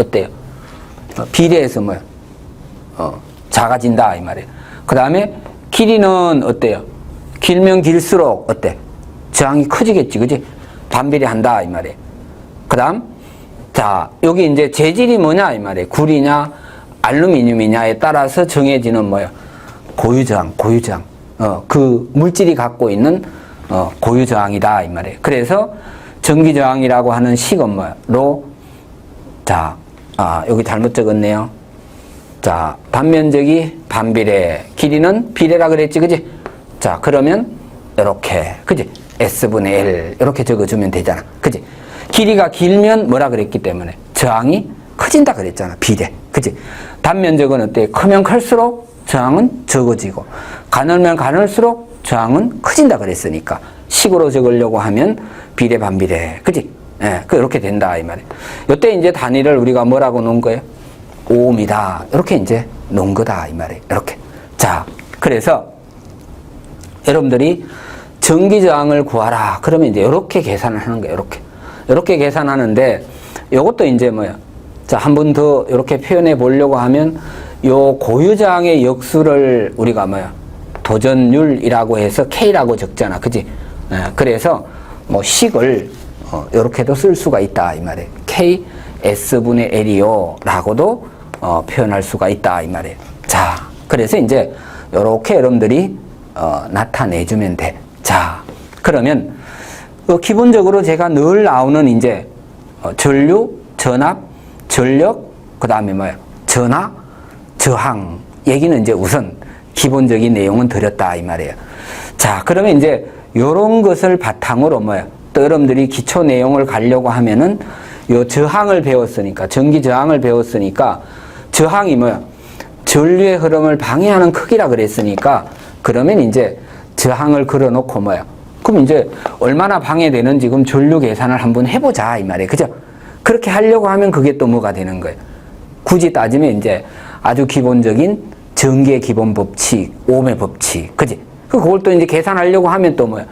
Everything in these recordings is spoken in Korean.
어때요? 어, 비례해서 뭐야? 어, 작아진다 이 말이에요. 그 다음에 길이는 어때요? 길면 길수록 어때? 저항이 커지겠지, 그지? 반비례한다 이 말이에요. 그 다음 자 여기 이제 재질이 뭐냐 이 말이에요. 구리냐 알루미늄이냐에 따라서 정해지는 뭐야? 고유저항, 고유저항. 어, 그 물질이 갖고 있는 어, 고유저항이다 이 말이에요. 그래서 전기저항이라고 하는 식은 뭐로 자, 아, 여기 잘못 적었네요. 자, 단면적이 반비례, 길이는 비례라 그랬지, 그지? 자, 그러면 이렇게, 그지? s분의 l 이렇게 적어주면 되잖아, 그지? 길이가 길면 뭐라 그랬기 때문에 저항이 커진다 그랬잖아, 비례, 그지? 단면적은 어때? 크면 클수록 저항은 적어지고 가늘면 가늘수록 저항은 커진다 그랬으니까 식으로 적으려고 하면 비례 반비례, 그지? 예, 그렇게 된다 이 말이에요. 이때 이제 단위를 우리가 뭐라고 놓은 거예요? 오음이다. 이렇게 이제 놓은 거다 이 말이에요. 이렇게. 자, 그래서 여러분들이 전기 저항을 구하라. 그러면 이제 이렇게 계산을 하는 거예요. 이렇게. 이렇게 계산하는데 이것도 이제 뭐야? 자, 한 번 더 이렇게 표현해 보려고 하면 요 고유 저항의 역수를 우리가 뭐야? 도전율이라고 해서 K라고 적잖아. 그지? 예, 그래서 뭐 식을 어, 이렇게도 쓸 수가 있다 이 말이에요. K S분의 L이요 라고도 어, 표현할 수가 있다 이 말이에요. 자, 그래서 이제 이렇게 여러분들이 어, 나타내주면 돼. 자, 그러면 어, 기본적으로 제가 늘 나오는 이제 어, 전류, 전압, 전력, 그 다음에 뭐야 전하, 저항 얘기는 이제 우선 기본적인 내용은 드렸다 이 말이에요. 자, 그러면 이제 요런 것을 바탕으로 뭐야 또 여러분들이 기초 내용을 가려고 하면은 요 저항을 배웠으니까 전기 저항을 배웠으니까 저항이 뭐야 전류의 흐름을 방해하는 크기라 그랬으니까 그러면 이제 저항을 걸어놓고 뭐야. 그럼 이제 얼마나 방해되는지 그럼 전류 계산을 한번 해보자 이 말이에요. 그죠? 그렇게 하려고 하면 그게 또 뭐가 되는 거예요? 굳이 따지면 이제 아주 기본적인 전기의 기본 법칙 오음의 법칙. 그지? 그걸 또 이제 계산하려고 하면 또 뭐야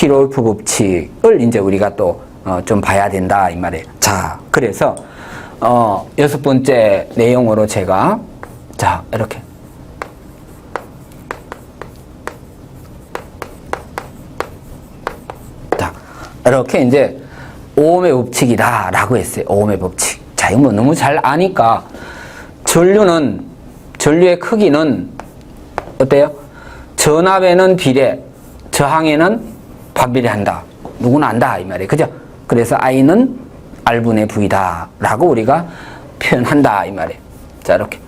킬로울프 법칙을 이제 우리가 또 어, 좀 봐야 된다 이 말이에요. 자, 그래서 어, 여섯 번째 내용으로 제가 자 이렇게 자 이렇게 이제 오음의 법칙이다 라고 했어요. 오음의 법칙. 자, 이거 뭐 너무 잘 아니까 전류는 전류의 크기는 어때요? 전압에는 비례, 저항에는 반비례한다. 누구나 안다 이 말이에요. 그죠? 그래서 I는 R분의 V다라고 우리가 표현한다 이 말이에요. 자 이렇게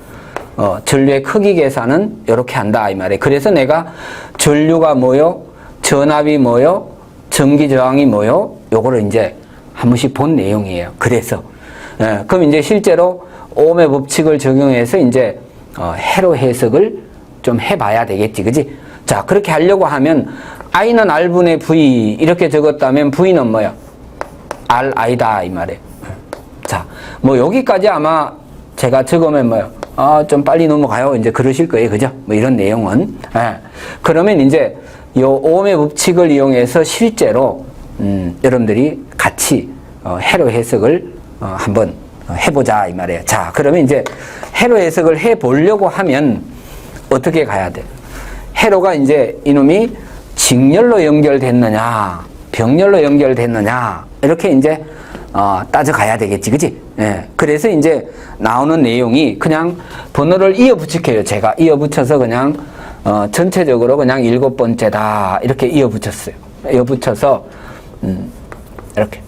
어, 전류의 크기 계산은 이렇게 한다 이 말이에요. 그래서 내가 전류가 뭐요? 전압이 뭐요? 전기 저항이 뭐요? 요거를 이제 한 번씩 본 내용이에요. 그래서 예, 그럼 이제 실제로 오음의 법칙을 적용해서 이제 어, 해로 해석을 좀 해봐야 되겠지, 그지? 자 그렇게 하려고 하면 i는 r분의 v 이렇게 적었다면 v는 뭐야? ri다 이 말이에요. 자, 뭐 여기까지 아마 제가 적으면 뭐요? 아, 좀 빨리 넘어가요. 이제 그러실 거예요. 그죠? 뭐 이런 내용은. 예. 그러면 이제 요 오음의 법칙을 이용해서 실제로 음, 여러분들이 같이 어, 해로 해석을 어, 한번 해보자 이 말이에요. 자, 그러면 이제 해로 해석을 해 보려고 하면 어떻게 가야 돼? 해로가 이제 이놈이 직렬로 연결됐느냐, 병렬로 연결됐느냐, 이렇게 이제, 어, 따져가야 되겠지, 그지? 예. 그래서 이제 나오는 내용이 그냥 번호를 이어 붙일게요. 제가 이어 붙여서 그냥, 어, 전체적으로 그냥 일곱 번째다, 이렇게 이어 붙였어요. 이어 붙여서, 음, 이렇게.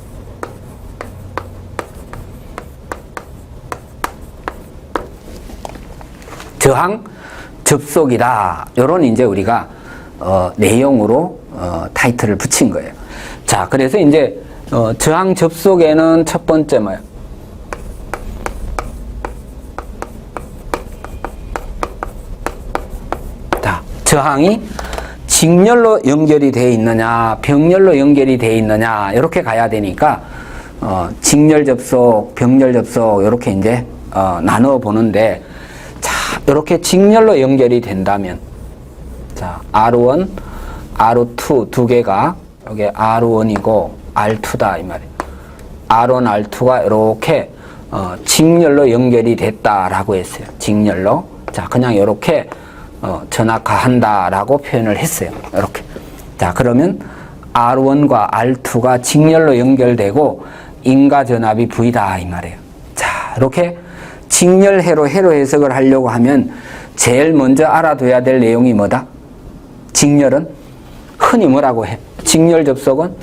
저항 접속이다. 요런 이제 우리가 어, 내용으로 어, 타이틀을 붙인 거예요. 자, 그래서 이제 어, 저항 접속에는 첫 번째 뭐예요? 자, 저항이 직렬로 연결이 돼 있느냐, 병렬로 연결이 돼 있느냐, 이렇게 가야 되니까 어, 직렬 접속, 병렬 접속 이렇게 이제 어, 나눠 보는데 자, 이렇게 직렬로 연결이 된다면 자, R1, R2 두 개가 여기 R1이고 R2다 이 말이에요. R1, R2가 이렇게 어, 직렬로 연결이 됐다라고 했어요. 직렬로. 자, 그냥 이렇게 어, 전압가한다라고 표현을 했어요. 이렇게. 자, 그러면 R1과 R2가 직렬로 연결되고 인가 전압이 V다 이 말이에요. 자, 이렇게 직렬해로 해로 해석을 하려고 하면 제일 먼저 알아둬야 될 내용이 뭐다? 직렬은 흔히 뭐라고 해? 직렬 접속은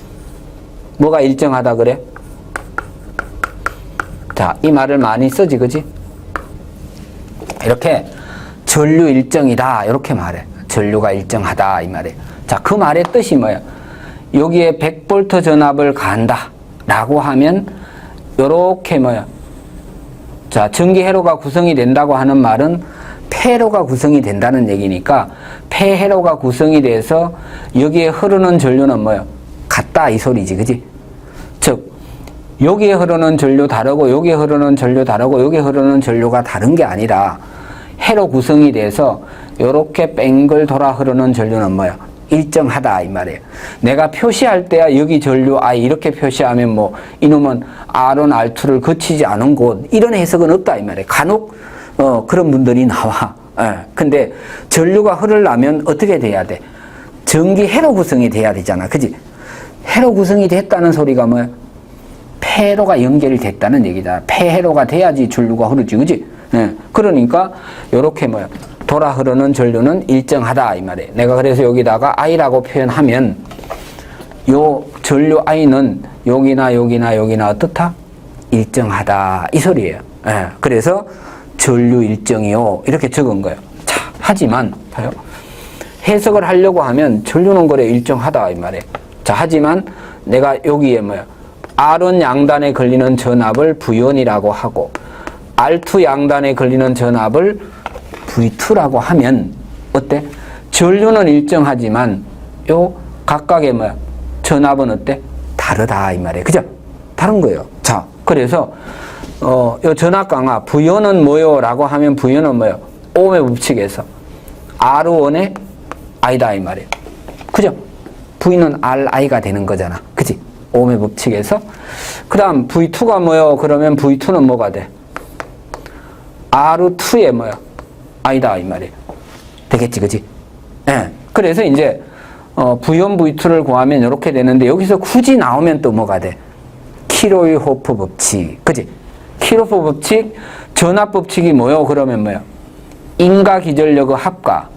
뭐가 일정하다 그래? 자, 이 말을 많이 쓰지, 그지? 이렇게 전류 일정이다, 이렇게 말해. 전류가 일정하다, 이 말이에요. 자, 그 말의 뜻이 뭐예요? 여기에 100V 전압을 간다, 라고 하면, 요렇게 뭐예요? 자, 전기 회로가 구성이 된다고 하는 말은 폐회로가 구성이 된다는 얘기니까 폐회로가 구성이 돼서 여기에 흐르는 전류는 뭐예요? 같다 이 소리지, 그지? 즉 여기에 흐르는 전류 다르고 여기에 흐르는 전류 다르고 여기에 흐르는 전류가 다른 게 아니라 해로 구성이 돼서 이렇게 뺑글 돌아 흐르는 전류는 뭐야? 일정하다 이 말이에요. 내가 표시할 때야 여기 전류 아 이렇게 표시하면 뭐 이놈은 R1, R2를 거치지 않은 곳 이런 해석은 없다 이 말이에요. 간혹 어, 그런 분들이 나와. 예. 근데 전류가 흐르려면 어떻게 돼야 돼? 전기 해로 구성이 돼야 되잖아. 그지? 해로 구성이 됐다는 소리가 뭐야? 폐로가 연결이 됐다는 얘기다. 폐해로가 돼야지 전류가 흐르지, 그지? 예. 그러니까 요렇게 뭐야? 돌아 흐르는 전류는 일정하다 이 말이에요. 내가 그래서 여기다가 I라고 표현하면 요 전류 I는 여기나 여기나 여기나 어떻다? 일정하다 이 소리예요. 예. 그래서 전류 일정이요 이렇게 적은 거예요. 자, 하지만 봐요. 해석을 하려고 하면 전류는 그래 일정하다 이 말이에요. 자, 하지만 내가 여기에 뭐야? R은 양단에 걸리는 전압을 V1이라고 하고 R2 양단에 걸리는 전압을 V2라고 하면 어때? 전류는 일정하지만 요 각각의 뭐야? 전압은 어때? 다르다 이 말이에요. 그죠? 다른 거예요. 자, 그래서 어, 요 전압 강화 V1은 뭐요 라고 하면 V1은 뭐요? 오음의 법칙에서 R1의 I다 이 말이에요. 그죠? V는 RI가 되는 거잖아. 그지? 오음의 법칙에서. 그 다음 V2가 뭐요? 그러면 V2는 뭐가 돼? R2의 뭐야? I다 이 말이에요. 되겠지, 그지? 예. 그래서 이제 어, V1, V2를 구하면 이렇게 되는데 여기서 굳이 나오면 또 뭐가 돼? 키로이 호프 법칙. 그지? 키로프 법칙, 전압 법칙이 뭐요? 그러면 뭐요? 인가 기절력의 합과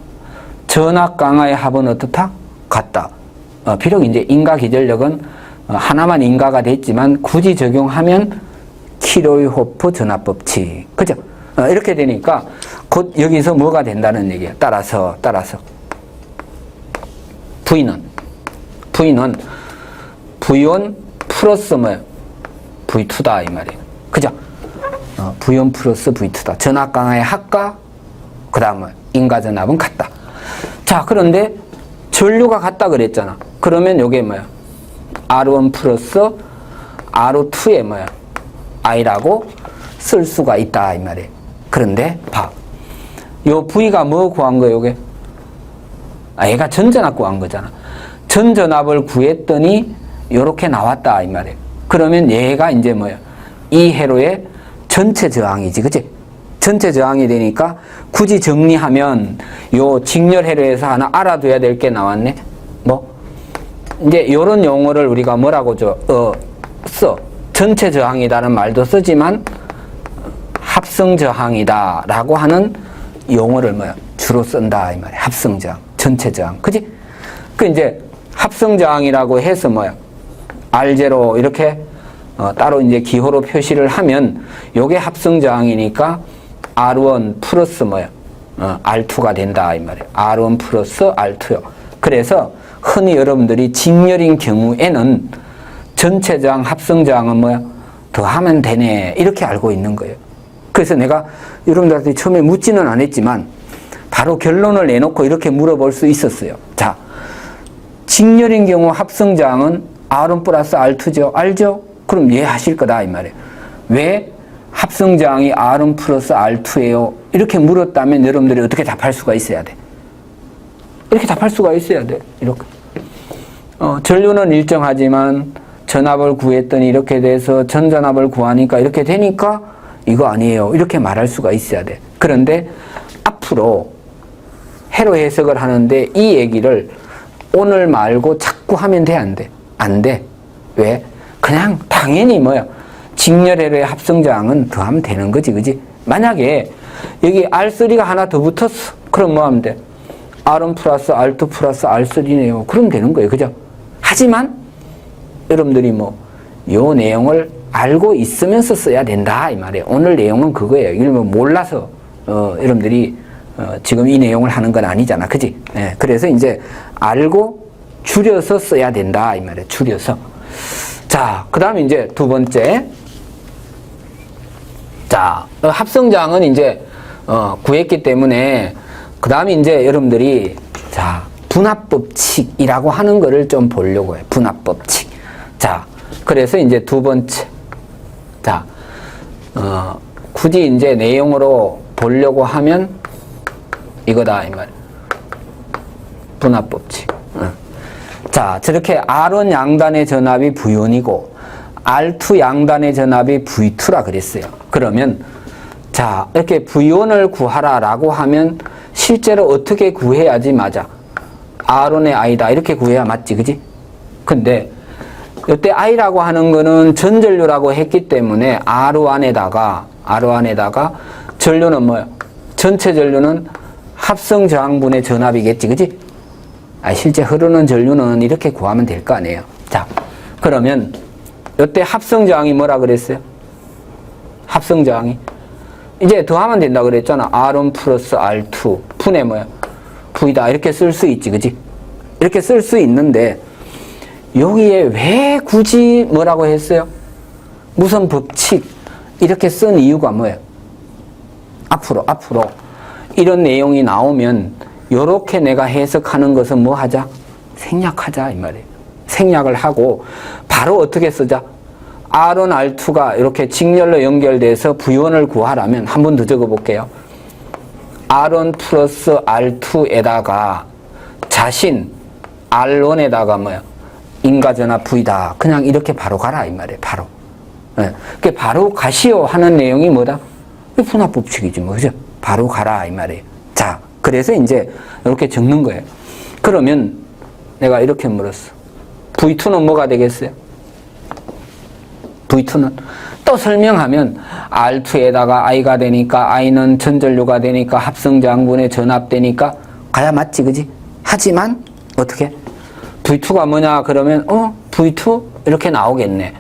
전압 강화의 합은 어떻다? 같다. 어, 비록 이제 인가 기절력은 어, 하나만 인가가 됐지만 굳이 적용하면 키로이호프 전압 법칙. 그죠? 어, 이렇게 되니까 곧 여기서 뭐가 된다는 얘기야. 따라서 따라서 V는 V는 V1 플러스 뭐야? V2다 이 말이에요. 그죠? 어, V1 플러스 V2다. 전압 강화의 합과 그 다음은 인가 전압은 같다. 자, 그런데 전류가 같다 그랬잖아. 그러면 요게 뭐야? R1 플러스 R2에 뭐야? I라고 쓸 수가 있다 이 말이에요. 그런데 봐. 요 V가 뭐 구한 거예요, 요게? 아, 얘가 전전압 구한 거잖아. 전전압을 구했더니 요렇게 나왔다 이 말이에요. 그러면 얘가 이제 뭐야? 이 회로의 전체 저항이지, 그치? 전체 저항이 되니까 굳이 정리하면 요 직렬 회로에서 하나 알아둬야 될 게 나왔네. 뭐? 이제 요런 용어를 우리가 뭐라고 저, 어, 써. 전체 저항이다는 말도 쓰지만 합성 저항이다라고 하는 용어를 뭐야? 주로 쓴다 이 말이야. 합성 저항, 전체 저항. 그지? 그 이제 합성 저항이라고 해서 뭐야? R0 이렇게 어, 따로 이제 기호로 표시를 하면 요게 합성 저항이니까 R1 플러스 뭐야? 어, R2가 된다 이 말이에요. R1 플러스 R2요. 그래서 흔히 여러분들이 직렬인 경우에는 전체 저항, 합성 저항은 뭐야? 더하면 되네 이렇게 알고 있는 거예요. 그래서 내가 여러분들한테 처음에 묻지는 않았지만 바로 결론을 내놓고 이렇게 물어볼 수 있었어요. 자, 직렬인 경우 합성 저항은 R1 플러스 R2죠. 알죠? 그럼 이해하실 거다 이 말이에요. 왜 합성 저항이 R1 플러스 R2예요? 이렇게 물었다면 여러분들이 어떻게 답할 수가 있어야 돼? 이렇게 답할 수가 있어야 돼. 이렇게. 어, 전류는 일정하지만 전압을 구했더니 이렇게 돼서 전전압을 구하니까 이렇게 되니까 이거 아니에요. 이렇게 말할 수가 있어야 돼. 그런데 앞으로 해로 해석을 하는데 이 얘기를 오늘 말고 자꾸 하면 돼, 안 돼? 안 돼. 왜? 그냥 당연히 뭐야. 직렬해로의 합성장은 더하면 되는 거지, 그지? 만약에 여기 R3가 하나 더 붙었어. 그럼 뭐 하면 돼? R1 플러스 R2 플러스 R3네요. 그럼 되는 거예요. 그죠? 하지만 여러분들이 뭐, 요 내용을 알고 있으면서 써야 된다. 이 말이에요. 오늘 내용은 그거예요. 이러면 몰라서, 어, 여러분들이, 어, 지금 이 내용을 하는 건 아니잖아. 그지? 예, 그래서 이제 알고 줄여서 써야 된다. 이 말이에요. 줄여서. 자, 그 다음에 이제 두 번째. 자, 어, 합성장은 이제, 어, 구했기 때문에, 그 다음에 이제 여러분들이, 자, 분합법칙이라고 하는 거를 좀 보려고 해요. 분합법칙. 자, 그래서 이제 두 번째. 자, 어, 굳이 이제 내용으로 보려고 하면 이거다, 이 말. 분합법칙. 어. 자, 저렇게 R1 양단의 전압이 V1이고 R2 양단의 전압이 V2라 그랬어요. 그러면 자, 이렇게 V1을 구하라라고 하면 실제로 어떻게 구해야지 맞아? R1의 I다. 이렇게 구해야 맞지, 그지? 근데 이때 I라고 하는 거는 전전류라고 했기 때문에 R1에다가 R1에다가 전류는 뭐야? 전체 전류는 합성 저항분의 전압이겠지, 그지? 아, 실제 흐르는 전류는 이렇게 구하면 될 거 아니에요. 자, 그러면 이때 합성 저항이 뭐라 그랬어요? 합성 저항이 이제 더하면 된다 그랬잖아. R1 플러스 R2 분의 뭐야? V다 이렇게 쓸 수 있지, 그지? 이렇게 쓸 수 있는데 여기에 왜 굳이 뭐라고 했어요? 무슨 법칙 이렇게 쓴 이유가 뭐예요? 앞으로 앞으로 이런 내용이 나오면 요렇게 내가 해석하는 것은 뭐 하자? 생략하자 이 말이에요. 생략을 하고 바로 어떻게 쓰자? R1, R2가 이렇게 직렬로 연결돼서 V1을 구하라면 한 번 더 적어 볼게요. R1 플러스 R2에다가 자신 R1에다가 뭐야? 인과전압 V다. 그냥 이렇게 바로 가라 이 말이에요. 바로. 예. 그 바로 가시오 하는 내용이 뭐다? 분합 법칙이지 뭐 그죠? 바로 가라 이 말이에요. 자, 그래서 이제 이렇게 적는 거예요. 그러면 내가 이렇게 물었어. V2는 뭐가 되겠어요? V2는 또 설명하면 R2에다가 I가 되니까 I는 전전류가 되니까 합성장분에 전압되니까 가야 맞지 그지? 하지만 어떻게? V2가 뭐냐 그러면 어? V2? 이렇게 나오겠네.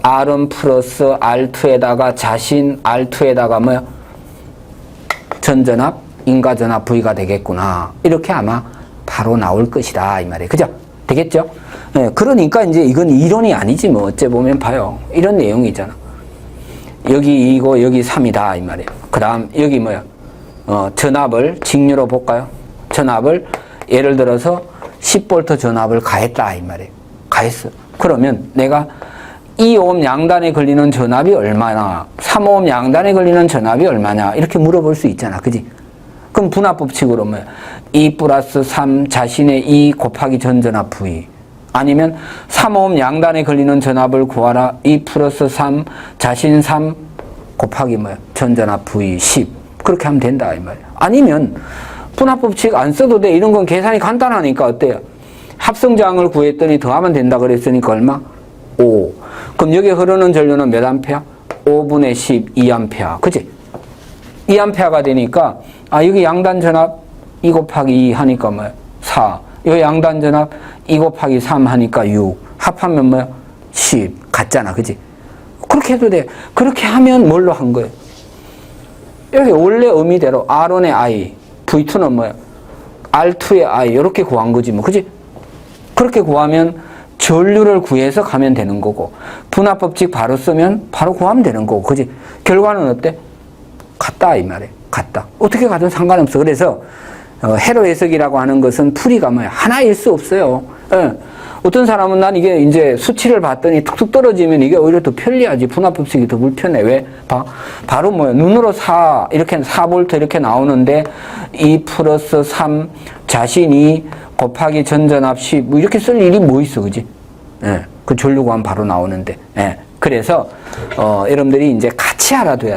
R1 플러스 R2에다가 자신 R2에다가 뭐야? 전전압, 인과전압 V가 되겠구나. 이렇게 아마 바로 나올 것이다. 이 말이에요. 그죠? 되겠죠? 예, 그러니까 이제 이건 이론이 아니지 뭐. 어째 보면 봐요. 이런 내용이잖아. 여기 2고 여기 3이다. 이 말이에요. 그 다음 여기 뭐야? 어, 전압을 직류로 볼까요? 전압을 예를 들어서 10V 전압을 가했다. 이 말이에요. 가했어. 그러면 내가 2옴 양단에 걸리는 전압이 얼마나, 3옴 양단에 걸리는 전압이 얼마냐, 이렇게 물어볼 수 있잖아. 그지? 그럼 분합법칙으로 뭐, 2 플러스 3 자신의 2 곱하기 전전압 V. 아니면 3옴 양단에 걸리는 전압을 구하라. 2 플러스 3 자신 3 곱하기 뭐야? 전전압 V 10. 그렇게 하면 된다. 이 말이야. 아니면 분합법칙 안 써도 돼. 이런 건 계산이 간단하니까 어때요? 합성장을 구했더니 더하면 된다 그랬으니까 얼마? 5. 그럼 여기 흐르는 전류는 몇 암페어? 5분의 10, 2암페어. 그지? 2암페어가 되니까, 아, 여기 양단 전압 2 곱하기 2 하니까 뭐야? 4. 여기 양단 전압 2 곱하기 3 하니까 6. 합하면 뭐야? 10. 같잖아. 그지? 그렇게 해도 돼. 그렇게 하면 뭘로 한 거예요? 여기 원래 의미대로 R1의 I, V2는 뭐야? R2의 I, 이렇게 구한 거지 뭐. 그지? 그렇게 구하면 전류를 구해서 가면 되는 거고 분합법칙 바로 쓰면 바로 구하면 되는 거고 그지 결과는 어때 같다 이 말이에요 같다. 어떻게 가든 상관없어. 그래서 어, 해로 해석이라고 하는 것은 풀이가 뭐야 하나일 수 없어요. 예. 어떤 사람은 난 이게 이제 수치를 봤더니 툭툭 떨어지면 이게 오히려 더 편리하지. 분합법칙이 더 불편해. 왜? 봐? 바로 뭐야? 눈으로 4 이렇게 4볼트 이렇게 나오는데 2 플러스 3 자신이 곱하기 전전압 10, 뭐 이렇게 쓸 일이 뭐 있어, 그지? 예, 그 전류관 바로 나오는데. 예, 그래서, 어, 여러분들이 이제 같이 알아둬야